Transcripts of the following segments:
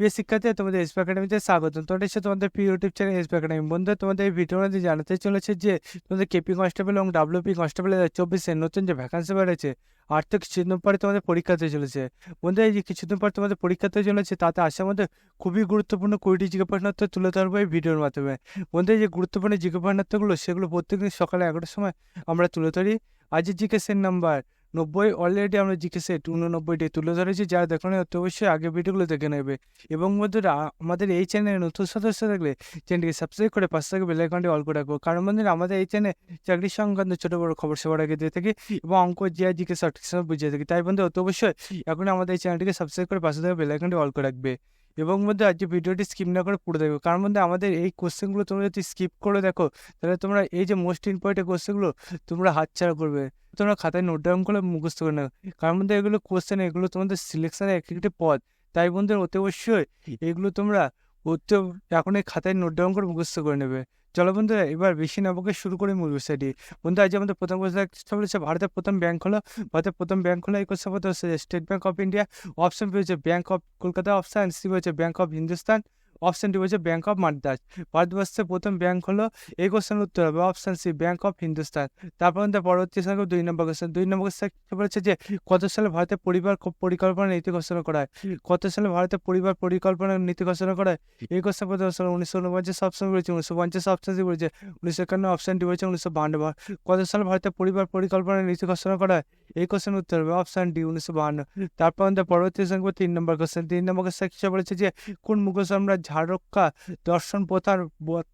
প্রিয় শিক্ষার্থী, তোমাদের এসপি একাডেমিতে স্বাগত তোমাদের সাথে তোমাদের প্রিয় ইউটিউব চ্যানেল এসপি একাডেমি বন্ধু। তোমাদের এই ভিডিওর মধ্যে জানাতে চলেছে যে, তোমাদের কেপি কনস্টেবল এবং ডাব্লিউপি কনস্টেবল চব্বিশে নতুন যে ভ্যাকান্সি বেড়েছে আর তো কিছুদিন পরে তোমাদের পরীক্ষা পরীক্ষাতে চলেছে। বন্ধু এই যে কিছুদিন পর তোমাদের পরীক্ষাতে চলেছে, তাতে আসার মধ্যে খুবই গুরুত্বপূর্ণ কুড়িটি জিজ্ঞাসা তুলে ধরবো এই ভিডিওর মাধ্যমে। বন্ধু যে গুরুত্বপূর্ণ জিজ্ঞাসাগুলো সেগুলো প্রত্যেকদিন সকালে এগারোটার সময় আমরা তুলে ধরি। আজকের জিজ্ঞাসের নাম্বার নব্বই অলরেডি আমরা জিজ্ঞেসে উননব্বইটি তুলে ধরেছি। যারা দেখো না অতি অবশ্যই আগে ভিডিওগুলো দেখে নেবে। এবং বন্ধুরা, আমাদের এই চ্যানেলে নতুন সদস্য থাকলে চ্যানেলটিকে সাবস্ক্রাইব করে পাশে থেকে বেলাইকনটি অল করে রাখব। কারণ বন্ধুরা, আমাদের এই চ্যানেলে চাকরি সংক্রান্ত ছোটো বড়ো খবর সবার আগে দিয়ে থাকি এবং অঙ্ক, জিআই, জিকে সঠিক সময় বুঝিয়ে থাকি। তাই বন্ধু অতি অবশ্যই এখন আমাদের এই চ্যানেলটিকে সাবস্ক্রাইব করে পাশে থেকে বেলাইকনটি অল করে রাখবে। এবং মধ্যে আজকে ভিডিওটি স্কিপ না করে পড়ে দেখো। কারণ মধ্যে আমাদের এই কোশ্চেনগুলো তোমরা যদি স্কিপ করে দেখো, তাহলে তোমরা এই যে মোস্ট ইম্পর্টেন্ট কোশ্চেনগুলো তোমরা হাতছাড়া করবে। তোমরা খাতায় নোট ডাউন করে মুখস্থ করে নেবে কারণ মধ্যে এগুলো কোশ্চেন এগুলো তোমাদের সিলেকশনের এক একটি পদ তাই বন্ধু অতি অবশ্যই এগুলো তোমরা অতি এখন এই খাতায় নোট ডাউন করে মুখস্থ করে নেবে। চলো বন্ধুরা, এবার বেশি নবকে শুরু করে মূল বিষয়টি। বন্ধু আজ আমাদের প্রথম কোশ্চেন বলেছে ভারতের প্রথম ব্যাংক হলো, ভারতের প্রথম ব্যাংক হলো এই কোশ্চেন হচ্ছে State Bank of India option পেয়েছে bank of Kolkata option C হচ্ছে bank of Hindustan option D হচ্ছে ব্যাংক অফ মাদ্রাজ ভারতবর্ষের প্রথম ব্যাঙ্ক হলো এই কোশ্চেনের উত্তর হবে option C bank of Hindustan তারপর আমাদের পরবর্তী সংখ্যা দুই নম্বর কোশ্চেন দুই নম্বর কোশ্চেন বলেছে যে, কত সালে ভারতের পরিবার পরিকল্পনা নীতি ঘোষণা করা হয়? কত সালে ভারতের পরিবার পরিকল্পনা নীতি ঘোষণা করা হয়? এই কোশ্চেন সালে উনিশশো উনপঞ্চাশ অপশন বলেছে, উনিশশো পঞ্চাশ অপশন সি বলেছে, উনিশশো একান্ন অপশন ডি বলেছে, উনিশশো বাহান্ন কত সালে ভারতের পরিবার পরিকল্পনা নীতি ঘোষণা করা হয়? এই কোশ্চেন উত্তর হবে অপশান ডি উনিশশো বাহান্ন। তারপর আমাদের পরবর্তী সংখ্যা তিন নম্বর কোশ্চেন তিন নম্বর কোশ্চেন বলেছে যে, কোন মুঘল সম্রাট ঝাড়ক্কা দর্শন প্রথার বর্তন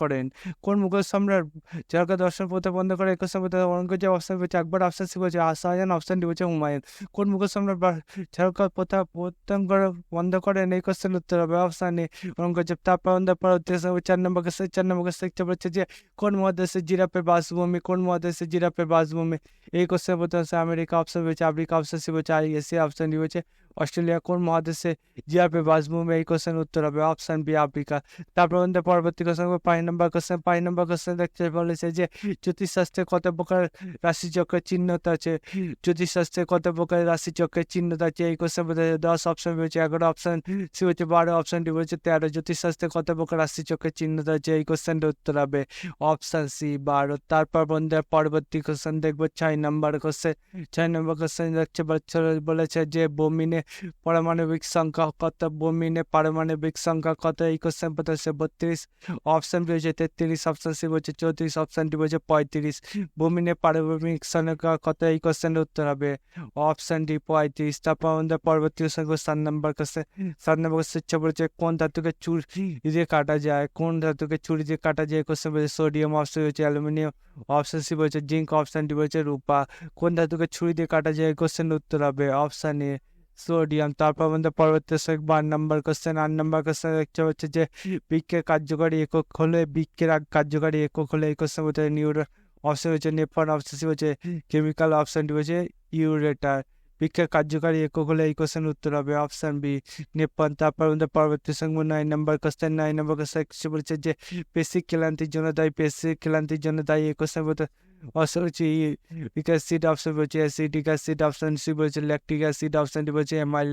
করেন। কোন মুঘল সম্রাট ঝাড়ক্কা দর্শন প্রথা বন্ধ করে একুশ নম্বর অরঙ্গজেব অপশন পেয়েছে আকবর অপশন সি বলছে শাহজাহান অপশন ডি বলছে হুমায়ুন। কোন মুঘল সম্রাট ঝাড়ক্কা প্রথা প্রত্যান করে বন্ধ করেন এই কোশ্চেন উত্তর হবে এ অরঙ্গজেব তারপর আমাদের পরবর্তী সংখ্যা চার নম্বর কোশ্চেন চার নম্বর কোশ্চেন বলছে যে, কোন মহাদেশে জিরাপের বাসভূমি, কোন মহাদেশে জিরাপের বাসভূমি? এই কোশ্চেন হচ্ছে আমেরিকা অপশন রয়েছে আফ্রিকা অপশন সি বলছে আই এশিয়া অপশন ডি বলছে অস্ট্রেলিয়া কোন মহাদেশে জিরাপের বাসভূমি এই কোশ্চেন উত্তর হবে অপশন বি আফ্রিকা। তারপর আমাদের পরবর্তী কোশ্চেন পাঁচ নম্বর কোশ্চেন পাঁচ নম্বর কোশ্চেন দেখতে বলেছে যে জ্যোতিষশাস্ত্রে কত প্রকার রাশিচক্রের চিহ্নতা আছে? জ্যোতিষশাস্ত্রে কত প্রকার রাশিচক্রের চিহ্নতা আছে? এই কোশ্চেন বলতে দশ অপশন রয়েছে, এগারো অপশন সি হচ্ছে বারো অপশন ডি বলছে তেরো। জ্যোতিষশাস্ত্রে কত প্রকার রাশিচক্রের চিহ্নতা আছে? এই কোশ্চেনটা উত্তর হবে অপশন সি বারো। তারপর বন্ধুরা পরবর্তী কোশ্চেন দেখব, ছয় নম্বর কোশ্চেন ছয় নম্বর কোশ্চেন দেখছে বলেছে- বলেছে যে বমিনে পারমাণবিক সংখ্যা কত বমিনে পারমাণবিক সংখ্যা কত এই কোশ্চেন হচ্ছে বত্রিশ অপশন রয়েছে তেত্রিশ অপশন সি বলছে চৌত্রিশ অপশন ডি বলছে পঁয়ত্রিশ বমিনে পারমাণবিক সংখ্যা কত এই কোশ্চেনের উত্তর হবে অপশন ডি পঁয়ত্রিশ তারপর আমাদের পরবর্তী সংখ্যা সাত নম্বর কোশ্চেন সাত নম্বর কোশ্চেন বলেছে কোন ধাতুকে চুরি দিয়ে কাটা যায় কোন ধাতুকে চুরি দিয়ে কাটা যায় কোশ্চেন বলছে সোডিয়াম অপশন রয়েছে অ্যালুমিনিয়াম অপশন সি বলছে জিঙ্ক অপশন ডি বলছে রূপা কোন ধাতুকে ছুরি দিয়ে কাটা যায় কোশ্চেনের উত্তর হবে অপশন এ সোডিয়াম, তারপর আমাদের পরবর্তী বার নাম্বার কোশ্চেন আট নাম্বার কোশ্চেন দেখতে হচ্ছে যে বৃক্ষের কার্যকারী একক হলে বৃক্ষের কার্যকারী একক হলে এই কোশ্চেন বলতে নিউরো অপশন হচ্ছে নেপন অপশন হচ্ছে কেমিক্যাল অপশনটি হচ্ছে ইউরেটার বৃক্ষের কার্যকারী একক হলে এই কোশ্চেন উত্তর হবে অপশন বি নেপাল। তারপর আমাদের পরবর্তী সঙ্গে নয় নম্বর কোশ্চেন নয় নম্বর কোশ্চেন বলছে যে পেশি ক্লান্তির জন্য দায়ী পেশি ক্লান্তির জন্য দায়ী এই কোশ্চেন বলতে অপশন হচ্ছে অ্যাসিড অপশন বলছে অ্যাসিডিক অ্যাসিড অপশন সি বলছে ল্যাকটিক অ্যাসিড অপশন ডি বলছে অ্যামাইল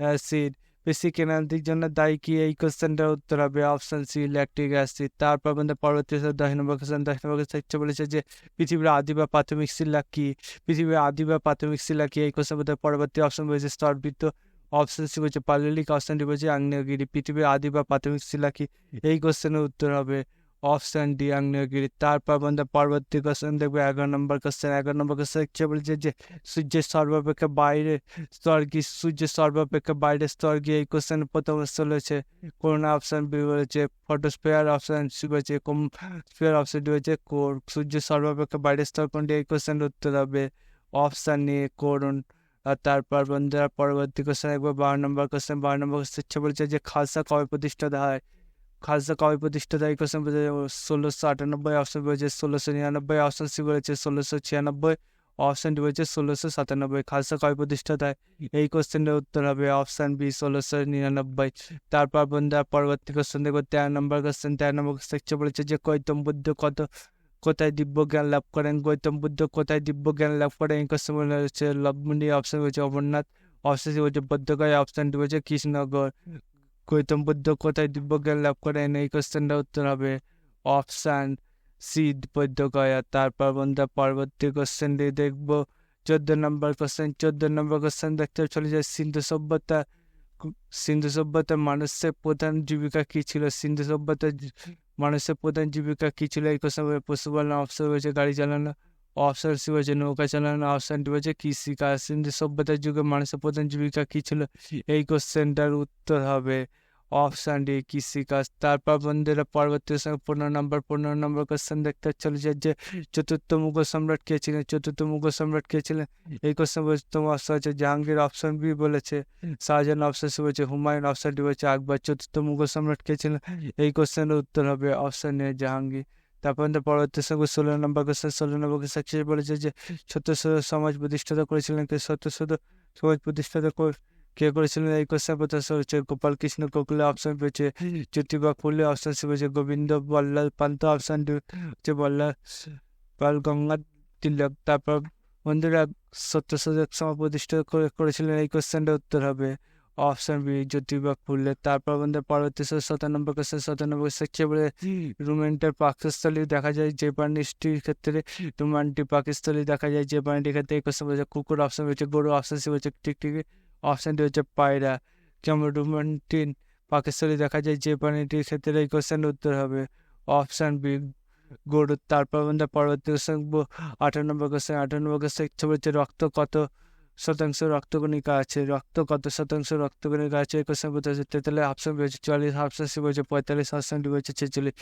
অ্যাসিড বেশি ক্লান্তির জন্য দায়ী কি? এই কোশ্চেনটার উত্তর হবে অপশন সি ইলেকট্রিক অ্যাসিড তারপর বন্ধু পরবর্তী দশ নম্বর কোশ্চেন দশ নম্বর কোশ্চেন বলেছে যে পৃথিবীর আদি বা প্রাথমিক শিলা কি? পৃথিবীর আদি বা প্রাথমিক শিলা কি? এই কোশ্চেন বোধ পরবর্তী অপশন বলেছে স্তরবৃত্ত। অপশন সি বলছে পাললিক। অপশানটি বলছে আগ্নেয়গিরি। পৃথিবীর আদি বা প্রাথমিক শিলা কি? এই কোশ্চেনের উত্তর হবে অপশন ডি আগ্নেয়গিরি তারপর আমাদের পরবর্তী কোশ্চেন দেখব এগারো নম্বর কোশ্চেন এগারো নম্বর কোশ্চেন হচ্ছে বলছে যে সূর্যের সর্বাপেক্ষা বাইরে স্তর সূর্যের সর্বাপেক্ষা বাইরের স্তর এই কোশ্চেন প্রথম স্থল হচ্ছে কোন অপশন বি বলেছে ফটোস্ফিয়ার অপশন সি বলেছে কম স্ফিয়ার অপশন ডি হচ্ছে কোর সূর্যের সর্বাপেক্ষা বাইরের স্তর কোনটি এই কোশ্চেন উত্তর হবে অপশন এ করুন আর তারপর বন্ধুরা পরবর্তী কোশ্চেন একবার বারো নম্বর কোশ্চেন বারো নম্বর কোশ্চেন হচ্ছে বলছে যে খালসা কবে প্রতিষ্ঠিত হয় খালসা কবে প্রতিষ্ঠিত হয় এই কোশ্চেন ষোলোশো আটানব্বই অপশন বলেছে ষোলোশো নিরানব্বই অপশন সি বলেছে ষোলোশো ছিয়ানব্বই অপশন ডি বলেছে ষোলোশো সাতানব্বই খালসা কবে প্রতিষ্ঠিত হয় এই কোশ্চেনের উত্তর হবে অপশন বি ষোলোশো নিরানব্বই তারপর বন্ধুরা পরবর্তী কোশ্চেন দেখব তেরো নম্বর কোশ্চেন তেরো নম্বর কোশ্চেন বলেছে যে গৌতম বুদ্ধ কত কোথায় দিব্য জ্ঞান লাভ করেন গৌতম বুদ্ধ কোথায় দিব্য জ্ঞান লাভ করেন এই কোশ্চেন হচ্ছে লবমুনি অপশন হচ্ছে অমরনাথ অপশন হচ্ছে বৌদ্ধগয়া অপশন হচ্ছে কৃষ্ণনগর গৌতম বুদ্ধ কোথায় দিব্যজ্ঞান লাভ করেন এই কোশ্চেনটা উত্তর হবে অপশান সি বৈদ্যগয়া তারপর বন্ধুরা, পরবর্তী কোশ্চেনটি দেখব। চোদ্দ নম্বর কোশ্চেন চোদ্দ নম্বর কোশ্চেন দেখতে চলে যায় সিন্ধু সভ্যতা, সিন্ধু সভ্যতার মানুষের প্রধান জীবিকা কি ছিল? সিন্ধু সভ্যতার মানুষের প্রধান জীবিকা কি ছিল? এই কোশ্চেন পশুপালন অপশন রয়েছে গাড়ি চালানো সি হচ্ছে নৌকা চালানো অপশন ডি হচ্ছে কৃষিকাজ সিন্ধু সভ্যতার যুগে মানুষের প্রধান জীবিকা কী ছিল এই কোশ্চেনটার উত্তর হবে অপশান ডি কৃষিকাজ তারপর বন্ধুরা পরবর্তী সঙ্গে পনেরো নম্বর পনেরো নম্বর কোশ্চেন দেখতে চলে যায় যে চতুর্থ মুঘল সম্রাট কে ছিলেন চতুর্থ মুঘল সম্রাট কে ছিলেন এই কোশ্চেন তোমার অপশন হচ্ছে জাহাঙ্গীর অপশন বি বলেছে শাহজাহান অপশন সি বলছে হুমায়ুন অপশন ডি বলছে আকবর চতুর্থ মুঘল সম্রাট কে ছিলেন এই কোশ্চেনের উত্তর হবে অপশন এ জাহাঙ্গীর তারপর পরবর্তী সঙ্গে ষোলো নম্বর কোশ্চেন ষোলো নম্বর কোশ্চেন বলেছে যে সত্য সমাজ প্রতিষ্ঠাতা করেছিলেন। কে সত্য সমাজ প্রতিষ্ঠাতা কে করেছিলেন? এই কোশ্চেন প্রত্যাশা হচ্ছে গোপাল কৃষ্ণ গোকুলে অপশন পেয়েছে। জ্যোতিবা ফুলে অপশন পেয়েছে গোবিন্দ বল্লাল পান্ত অপশন ডি হচ্ছে বল্লাল, পাল গঙ্গা তিলক। তারপর বন্ধুরা সত্য সজাগ সমাজ প্রতিষ্ঠা করে, করেছিলেন, এই কোশ্চেনটা উত্তর হবে। অপশন বি জ্যোতিবা ফুলে তারপর বন্ধুরা পরবর্তী শতানব্বই কোশ্চেন শতানব্বই শিক্ষা বলে রোমান্টের পাকস্থলী দেখা যায় যে প্রাণীটির ক্ষেত্রে। রোমান্টিক পাকস্থলী দেখা যায় যে প্রাণীটির ক্ষেত্রে এই কোশ্চেন বলছে কুকুর অপশন হচ্ছে গরু অপশন সি হচ্ছে টিকটিকি অপশন ডি হচ্ছে পায়রা। যেমন রোমান্টিন পাকস্থলী দেখা যায় যে প্রাণীটির ক্ষেত্রে এই কোশ্চেনের উত্তর হবে অপশন বি গরু। তারপর বন্ধুরা পরবর্তী question number question number question ইচ্ছা বলছে রক্ত কত? শতাংশ রক্তকণিকা আছে, রক্ত কত শতাংশ রক্তকণিকা আছে? বলতে হচ্ছে তেতাল্লিশ অপশন বলছে চুয়াল্লিশ অপশন সি বলছে পঁয়তাল্লিশ অপশন ডি বলছে ছেচল্লিশ।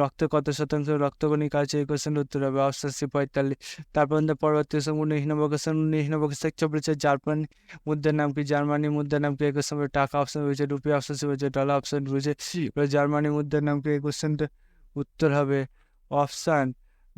রক্ত কত শতাংশ রক্তকণিকা আছে? এই কোশ্চেনের উত্তর হবে অপশন সি পঁয়তাল্লিশ। তারপর পরবর্তী উনিশ নম্বর কোশ্চেন উনিশ নম্বর কোশ্চেন ইচ্ছা জার্মানি মুদ্রার নাম কি? জার্মানি মুদ্রার নাম কি? এই কোশ্চেন টাকা অপশন রয়েছে রুপি অপশন সি বলছে ডলার অপশন রয়েছে জার্মানি মুদ্রার নাম কি? কোশ্চেনটা উত্তর হবে অপশান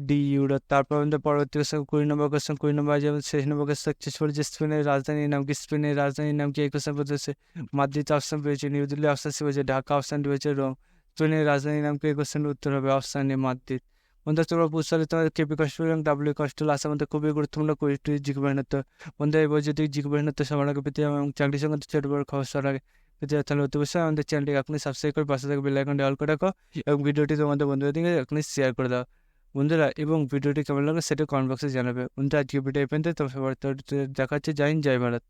ডি, ইউরো, তারপর আমাদের পরবর্তী কোশ্চেন কুড়ি নম্বর কোশ্চেন কুড়ি নম্বর যেমন শেষ নম্বর কোশ্চেন শেষ পড়েছে স্পেনের রাজধানীর নাম কি? স্পেনের রাজধানীর নাম কি? এই কোশ্চেন বলতেছে মাদ্রিদ অপশন পেয়েছে নিউ দিল্লি অপশন সি হয়েছে ঢাকা অপশন ডি হয়েছে রোম। স্পেনের রাজধানীর নাম কি? এই কোশ্চেন উত্তর হবে অপশন এ মাদ্রিদ। বন্ধুরা, তোমরা বুঝতে তোমাদের কেপি কস্টল এবং ডাব্লিউ কস্টল আসা আমাদের খুবই গুরুত্বপূর্ণ কুইজটি জিজ্ঞাসা মেহনত বন্ধুরা, এই বই যদি জিজ্ঞাসা মেহনত সবার আগে পেতে এবং চাকরি সঙ্গে ছোট বড় খবর সবার আগে পেতে তাহলে অতি অবশ্যই আমাদের চ্যানেলটিকে আপনি সাবস্ক্রাইব করে পাশে থাকা বেল আইকনটি অল করে রাখো এবং ভিডিওটি তোমাদের বন্ধুদের দিকে আপনি শেয়ার করে দাও। বন্ধুরা, এবং ভিডিওটি কেমন লাগল সেটা কমেন্ট বক্সে জানাবে। বন্ধুরা আজকে ভিডিও পর্যন্ত তোমার সবার দেখা হচ্ছে জয় ভারত।